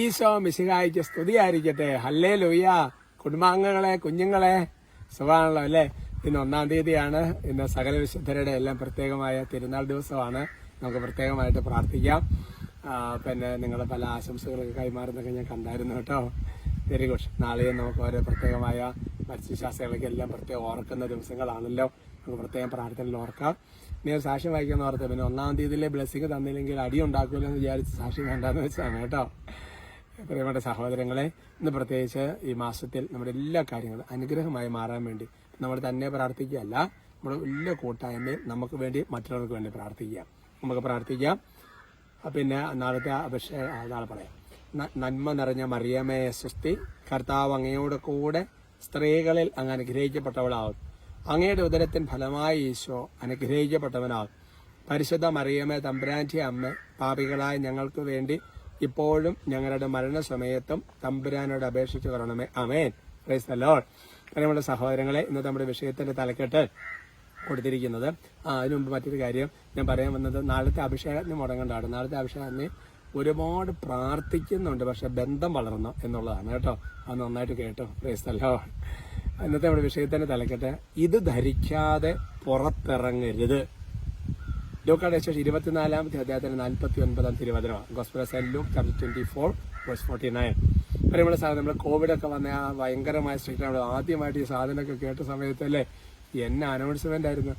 ഈശോ മിശിഹായിക്ക് സ്തുതിയായിരിക്കട്ടെ. ഹല്ലേ ലൂയ കുടുംബാംഗങ്ങളെ കുഞ്ഞുങ്ങളെ സുഖമാണല്ലോ അല്ലേ? ഇന്ന് ഒന്നാം തീയതിയാണ്. ഇന്ന് സകല വിശുദ്ധരുടെ എല്ലാം പ്രത്യേകമായ തിരുനാൾ ദിവസമാണ്. നമുക്ക് പ്രത്യേകമായിട്ട് പ്രാർത്ഥിക്കാം. പിന്നെ നിങ്ങളെ പല ആശംസകളൊക്കെ കൈമാറുന്നൊക്കെ ഞാൻ കണ്ടായിരുന്നു കേട്ടോ. വെരി ഗുഡ് നാളെയും നമുക്ക് ഓരോ പ്രത്യേകമായ മത്സ്യശാസ്ത്രങ്ങളൊക്കെ എല്ലാം പ്രത്യേകം ഓർക്കുന്ന ദിവസങ്ങളാണല്ലോ. നമുക്ക് പ്രത്യേകം പ്രാർത്ഥനയിൽ ഓർക്കാം. നീ സാക്ഷ്യം വായിക്കാൻ ഓർത്ത് പിന്നെ ഒന്നാം തീയതിയിലെ ബ്ലെസ്സിങ് തന്നില്ലെങ്കിൽ അടി ഉണ്ടാക്കുമല്ലോ എന്ന് വിചാരിച്ച് സാക്ഷ്യം വേണ്ടാന്ന് വെച്ചാണ് കേട്ടോ. പ്രിയപ്പെട്ട സഹോദരങ്ങളെ ഇന്ന് പ്രത്യേകിച്ച് ഈ മാസത്തിൽ നമ്മുടെ എല്ലാ കാര്യങ്ങളും അനുഗ്രഹമായി മാറാൻ വേണ്ടി നമ്മൾ തന്നെ പ്രാർത്ഥിക്കുകയല്ല നമ്മുടെ എല്ലാ കൂട്ടായ്മയും നമുക്ക് വേണ്ടി മറ്റുള്ളവർക്ക് വേണ്ടി പ്രാർത്ഥിക്കാം നമുക്ക് പ്രാർത്ഥിക്കാം. പിന്നെ നാളത്തെ അപേക്ഷ നാളെ പറയാം. നന്മ നിറഞ്ഞ മറിയമ്മയെ സുസ്തി കർത്താവ് അങ്ങയോട് കൂടെ സ്ത്രീകളിൽ അങ്ങ് അനുഗ്രഹിക്കപ്പെട്ടവളാകും അങ്ങയുടെ ഉദരത്തിൻ ഫലമായി ഈശോ അനുഗ്രഹിക്കപ്പെട്ടവനാകും പരിശുദ്ധ മറിയമ്മ തമ്പുരാന്റെ അമ്മ പാപികളായ ഞങ്ങൾക്ക് വേണ്ടി ഇപ്പോഴും ഞങ്ങളുടെ മരണസമയത്തും തമ്പുരാനോട് അപേക്ഷിച്ചു കൊള്ളണമേ. അമേൻ ദ ലോർഡ് നമ്മുടെ സഹോദരങ്ങളെ ഇന്നത്തെ നമ്മുടെ വിഷയത്തിന്റെ തലക്കെട്ട് കൊടുത്തിരിക്കുന്നത്. അതിനു മുമ്പ് മറ്റൊരു കാര്യം ഞാൻ പറയാൻ വന്നത്. നാളത്തെ അഭിഷേകത്തിന് മുടങ്ങണ്ടാണ് നാളത്തെ അഭിഷേകത്തിന് ഒരുപാട് പ്രാർത്ഥിക്കുന്നുണ്ട് പക്ഷെ ബന്ധം വളർന്നു എന്നുള്ളതാണ് കേട്ടോ. അത് നന്നായിട്ട് കേട്ടോ. പ്രേസ്തല്ലോ ഇന്നത്തെ നമ്മുടെ വിഷയത്തിന്റെ തലക്കെട്ട് ഇത് ധരിക്കാതെ പുറത്തിറങ്ങരുത്. ലൂക്കാട് ശേഷം ഇരുപത്തിനാലാമത്തെ അദ്ദേഹത്തിന്റെ നാൽപ്പത്തി ഒൻപതാം തിരുവചനമാണ്. Gospel saint Luke chapter twenty four verse forty nine പറയുമ്പോൾ സാധനം നമ്മൾ കോവിഡ് ഒക്കെ വന്ന ആ ഭയങ്കരമായ സ്ട്രിക്റ്റ് നമ്മൾ ആദ്യമായിട്ട് ഈ സാധനമൊക്കെ കേട്ട സമയത്തല്ലേ എന്നെ അനൗൺസ്മെന്റ് ആയിരുന്നു.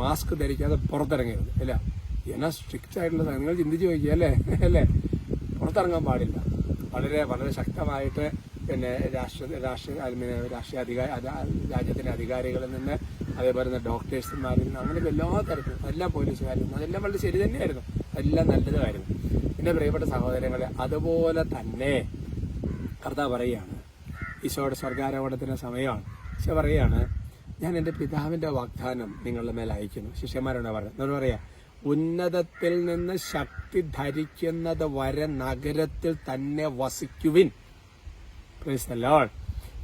മാസ്ക് ധരിക്കാതെ പുറത്തിറങ്ങരുത് അല്ല? എന്നാ സ്ട്രിക്റ്റ് ആയിട്ടുള്ള. നിങ്ങൾ ചിന്തിച്ചു നോക്കിയല്ലേ അല്ലേ? അല്ലേ? പുറത്തിറങ്ങാൻ പാടില്ല. വളരെ വളരെ ശക്തമായിട്ട് പിന്നെ രാഷ്ട്ര രാഷ്ട്രീയ രാഷ്ട്രീയ അധികാര രാജ്യത്തിന്റെ അധികാരികളിൽ നിന്ന് അതേപോലെ തന്നെ ഡോക്ടേഴ്സുമാരിൽ നിന്ന് അങ്ങനെ എല്ലാ തരത്തിലും എല്ലാ പോലീസുകാരും അതെല്ലാം വളരെ ശരി തന്നെയായിരുന്നു. എല്ലാം നല്ലതായിരുന്നു പിന്നെ പ്രിയപ്പെട്ട സഹോദരങ്ങളെ അതുപോലെ തന്നെ കർത്താവ് പറയുകയാണ് ഈശോയുടെ സ്വർഗാരോപണത്തിന്റെ സമയമാണ്. ഈശോ പറയുകയാണ് ഞാൻ എന്റെ പിതാവിന്റെ വാഗ്ദാനം നിങ്ങളുടെ മേലെ അയക്കുന്നു. ശിഷ്യന്മാരോട് പറയുന്നത് എന്നോട് പറയാ ഉന്നതത്തിൽ നിന്ന് ശക്തി ധരിക്കുന്നത് വരെ നഗരത്തിൽ തന്നെ വസിക്കുവിൻ. Lord.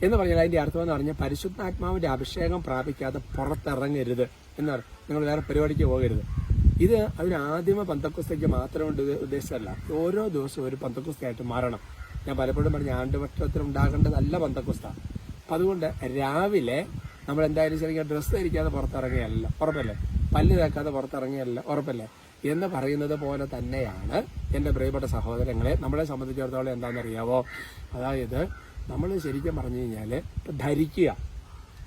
എന്ന് പറഞ്ഞാൽ അതിന്റെ അർത്ഥം എന്ന് പറഞ്ഞാൽ പരിശുദ്ധാത്മാവിന്റെ അഭിഷേകം പ്രാപിക്കാതെ പുറത്തിറങ്ങരുത്. എന്ന് പറയും നിങ്ങൾ വേറെ പരിപാടിക്ക് പോകരുത്. ഇത് അതിന് ആദ്യമ പന്തക്കുസ്തയ്ക്ക് മാത്രം കൊണ്ട് ഉദ്ദേശമല്ല. ഓരോ ദിവസവും ഒരു പന്തക്കുസ്തയായിട്ട് മാറണം. ഞാൻ പലപ്പോഴും പറഞ്ഞ ആണ്ടുവട്ടത്തിൽ ഉണ്ടാകേണ്ടതല്ല പന്തക്കുസ്ത. അപ്പൊ അതുകൊണ്ട് രാവിലെ നമ്മൾ എന്തായാലും ശരിക്കും ഡ്രസ്സ് ധരിക്കാതെ പുറത്തിറങ്ങിയല്ല. ഉറപ്പല്ലേ? പല്ല് തേക്കാതെ പുറത്തിറങ്ങിയല്ല. ഉറപ്പല്ലേ? എന്ന് പറയുന്നത് പോലെ തന്നെയാണ് എന്റെ പ്രിയപ്പെട്ട സഹോദരങ്ങളെ. നമ്മളെ സംബന്ധിച്ചിടത്തോളം എന്താണെന്നറിയാവോ? അതായത് നമ്മൾ ശരിക്കും പറഞ്ഞു കഴിഞ്ഞാൽ ഇപ്പം ധരിക്കുക.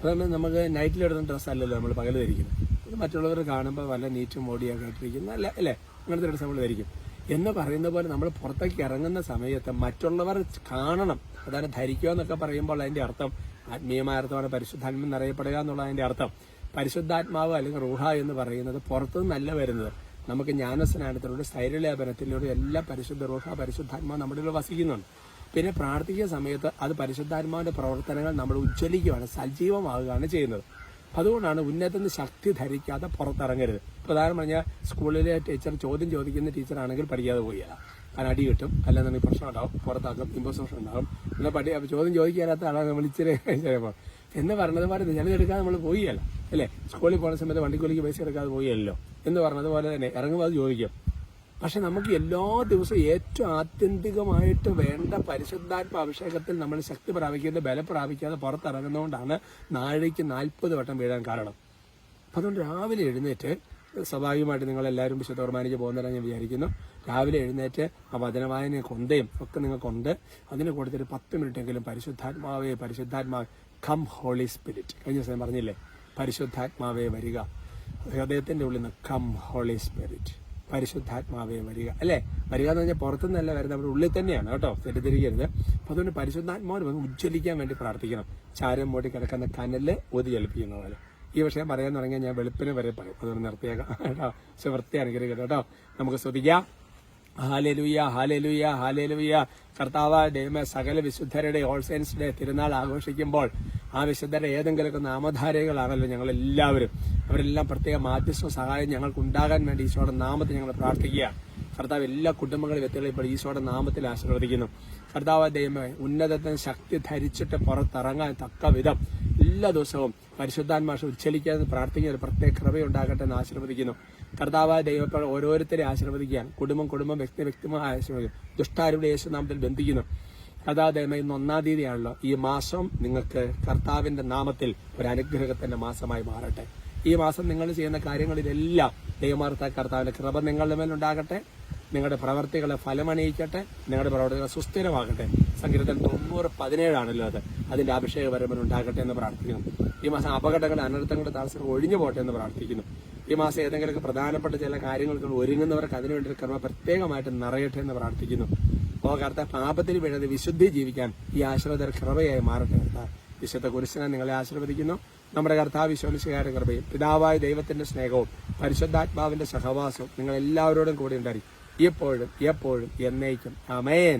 അതാണ് നമുക്ക് നൈറ്റിലിടുന്ന ഡ്രസ്സല്ലല്ലോ നമ്മൾ പകൽ ധരിക്കുന്നത്. ഇത് മറ്റുള്ളവർ കാണുമ്പോൾ വല്ല നീറ്റും മോടിയൊക്കെ ഇട്ടിരിക്കുന്ന അല്ല അല്ലേ? അങ്ങനത്തെ ഡ്രസ്സ് നമ്മൾ ധരിക്കും. എന്ന് പറയുന്ന പോലെ നമ്മൾ പുറത്തേക്ക് ഇറങ്ങുന്ന സമയത്ത് മറ്റുള്ളവർ കാണണം. അതാണ് ധരിക്കുക എന്നൊക്കെ പറയുമ്പോൾ അതിന്റെ അർത്ഥം ആത്മീയമായ അർത്ഥമാണ് പരിശുദ്ധാത്മ എന്നറിയപ്പെടുക എന്നുള്ള അതിന്റെ അർത്ഥം. പരിശുദ്ധാത്മാവ് അല്ലെങ്കിൽ റൂഹ എന്ന് പറയുന്നത് പുറത്തുനിന്നല്ല വരുന്നത്. നമുക്ക് ജ്ഞാനസ്നാനത്തിലൂടെ സ്ഥൈര്യലേപനത്തിലൂടെ എല്ലാ പരിശുദ്ധ റൂഹ പരിശുദ്ധാത്മാവ് നമ്മുടെ വസിക്കുന്നുണ്ട്. പിന്നെ പ്രാർത്ഥിക്കുന്ന സമയത്ത് അത് പരിശുദ്ധാത്മാവിന്റെ പ്രവർത്തനങ്ങൾ നമ്മൾ ഉജ്ജ്വലിക്കുകയാണ് സജീവമാവുകയാണ് ചെയ്യുന്നത്. അതുകൊണ്ടാണ് ഉന്നതത്തിന് ശക്തി ധരിക്കാതെ പുറത്തിറങ്ങരുത്. പ്രധാനം പറഞ്ഞാൽ സ്കൂളിലെ ടീച്ചർ ചോദ്യം ചോദിക്കുന്ന ടീച്ചറാണെങ്കിൽ പഠിക്കാതെ പോയില്ല കാരണം അടി കിട്ടും. അല്ലാന്നുണ്ടെങ്കിൽ പ്രശ്നം ഉണ്ടാവും. പുറത്താക്കും. ഇമ്പോസിഷൻ ഉണ്ടാവും. പിന്നെ പഠി ചോദ്യം ചോദിക്കാത്ത നമ്മൾ ഇച്ചിരി ചിലപ്പോൾ എന്ന് പറഞ്ഞത് പോലെ ചിലതെടുക്കാതെ നമ്മൾ പോയില്ല അല്ലേ? സ്കൂളിൽ പോകുന്ന സമയത്ത് വണ്ടിക്കൂലിക്ക് പൈസ എടുക്കാതെ പോയല്ലോ എന്ന് പറഞ്ഞതുപോലെ തന്നെ. ഇറങ്ങുമ്പോൾ അത് ചോദിക്കും. പക്ഷെ നമുക്ക് എല്ലാ ദിവസവും ഏറ്റവും ആത്യന്തികമായിട്ട് വേണ്ട പരിശുദ്ധാത്മ അഭിഷേകത്തിൽ നമ്മൾ ശക്തി പ്രാപിക്കാതെ ബലം പ്രാപിക്കാതെ പുറത്തിറങ്ങുന്നതുകൊണ്ടാണ് നാഴേക്ക് നാൽപ്പത് വട്ടം വീഴാൻ കാരണം. അപ്പം അതുകൊണ്ട് രാവിലെ എഴുന്നേറ്റ് സ്വാഭാവികമായിട്ട് നിങ്ങൾ എല്ലാവരും വിശുദ്ധ കുർബാനയ്ക്ക് പോകുന്നതാണ് ഞാൻ വിചാരിക്കുന്നു. രാവിലെ എഴുന്നേറ്റ് ആ വചനവായന കൊന്തയും ഒക്കെ നിങ്ങൾക്കുണ്ട്. അതിന് കൊടുത്തിട്ട് പത്ത് മിനിറ്റെങ്കിലും പരിശുദ്ധാത്മാവേ പരിശുദ്ധാത്മാവ് കം ഹോളി സ്പിരിറ്റ്. കഴിഞ്ഞ ദിവസം പറഞ്ഞില്ലേ? പരിശുദ്ധാത്മാവേ വരിക. ഹൃദയത്തിന്റെ ഉള്ളിൽ നിന്ന് കം ഹോളി സ്പിരിറ്റ്. പരിശുദ്ധാത്മാവേ വരിക. അല്ലേ? വരിക എന്ന് പറഞ്ഞാൽ പുറത്തുനിന്നല്ല വരുന്നത് നമ്മുടെ ഉള്ളിൽ തന്നെയാണ് കേട്ടോ തെറ്റിദ്ധരിക്കരുത്. അപ്പൊ അതുകൊണ്ട് പരിശുദ്ധാത്മാവിന് വന്ന് ഉജ്ജ്വലിക്കാൻ വേണ്ടി പ്രാർത്ഥിക്കണം. ചാരം മൂടി കിടക്കുന്ന കനൽ ഒതി ചലിപ്പിക്കുന്ന പോലെ ഈ വിഷയം പറയാൻ തുടങ്ങിയാൽ ഞാൻ വെളുപ്പിന് വരെ പറയും. അതുകൊണ്ട് നിർത്തിയേക്കാം. കേട്ടോ? പക്ഷെ വൃത്തി കേട്ടോ. നമുക്ക് ശ്രദ്ധിക്കാം ഹാലലുയ ഹാലലുയ ഹാലലുയ. കർത്താവ് സകല വിശുദ്ധരുടെ ഓൾ സെൻസ് ഡേ തിരുനാൾ ആഘോഷിക്കുമ്പോൾ ആ വിശുദ്ധരുടെ ഏതെങ്കിലുമൊക്കെ നാമധാരകളാണല്ലോ ഞങ്ങൾ എല്ലാവരും അവരെല്ലാം പ്രത്യേക മാധ്യസ്ഥ സഹായം ഞങ്ങൾക്ക് ഉണ്ടാകാൻ വേണ്ടി ഈശോയുടെ നാമത്തിൽ ഞങ്ങൾ പ്രാർത്ഥിക്കുക. കർത്താവ് എല്ലാ കുടുംബങ്ങളും വ്യക്തികളെ ഇപ്പോൾ ഈശോയുടെ നാമത്തിൽ ആശീർവദിക്കുന്നു. കർത്താവ് ദൈവമേ ഉന്നതത്തിന് ശക്തി ധരിച്ചിട്ട് പുറത്തിറങ്ങാൻ തക്ക വിധം എല്ലാ ദിവസവും പരിശുദ്ധാന്മാഷ ഉച്ചലിക്കാതെ പ്രാർത്ഥിക്കുന്ന ഒരു പ്രത്യേക കൃപയുണ്ടാകട്ടെ എന്ന് ആശീർവദിക്കുന്നു. കർത്താവ് ദൈവപ്പോൾ ഓരോരുത്തരെ ആശീർവദിക്കുകയാണ്. കുടുംബം കുടുംബം വ്യക്തി വ്യക്തിമായി ആശീർവദിക്കും ദുഷ്ടാരുടെ യേശുനാമത്തിൽ ബന്ധിക്കുന്നു. ദൈവമേ ഇന്ന് ഒന്നാം തീയതിയാണല്ലോ ഈ മാസം നിങ്ങൾക്ക് കർത്താവിന്റെ നാമത്തിൽ ഒരു അനുഗ്രഹത്തിന്റെ മാസമായി മാറട്ടെ. ഈ മാസം നിങ്ങൾ ചെയ്യുന്ന കാര്യങ്ങളിലെല്ലാം ദൈവമാർത്ത കർത്താവിന്റെ കൃപ നിങ്ങളുടെ മേലുണ്ടാകട്ടെ നിങ്ങളുടെ പ്രവർത്തികളെ ഫലമണിയിക്കട്ടെ. നിങ്ങളുടെ പ്രവർത്തികൾ സുസ്ഥിരമാകട്ടെ. സംഗീതത്തിൽ തൊണ്ണൂറ് പതിനേഴാണല്ലോ അത്. അതിന്റെ അഭിഷേക പരമ്പര ഉണ്ടാകട്ടെ എന്ന് പ്രാർത്ഥിക്കുന്നു. ഈ മാസം അപകടങ്ങൾ അനർത്ഥങ്ങളുടെ താമസം ഒഴിഞ്ഞു പോട്ടെ എന്ന് പ്രാർത്ഥിക്കുന്നു. ഈ മാസം ഏതെങ്കിലുമൊക്കെ പ്രധാനപ്പെട്ട ചില കാര്യങ്ങൾക്ക് ഒരുങ്ങുന്നവർക്ക് അതിനുവേണ്ടി കർമ്മ പ്രത്യേകമായിട്ട് നിറയട്ടെ എന്ന് പ്രാർത്ഥിക്കുന്നു. ഓ കർത്ത പാപത്തിൽ വീഴാതെ വിശുദ്ധി ജീവിക്കാൻ ഈ ആശ്രയതർ കൃപയായി മാറട്ടെ കർത്താവ് വിശുദ്ധ കുരിശനെ നിങ്ങളെ ആശീർവദിക്കുന്നു. നമ്മുടെ കർത്താവ് വിശ്വമിശുകാരുടെ കൃപയും പിതാവായ ദൈവത്തിന്റെ സ്നേഹവും പരിശുദ്ധാത്മാവിന്റെ സഹവാസവും നിങ്ങൾ എല്ലാവരോടും കൂടി ഉണ്ടായിരിക്കും. എപ്പോഴും എപ്പോഴും എന്നേക്കും. അമേൻ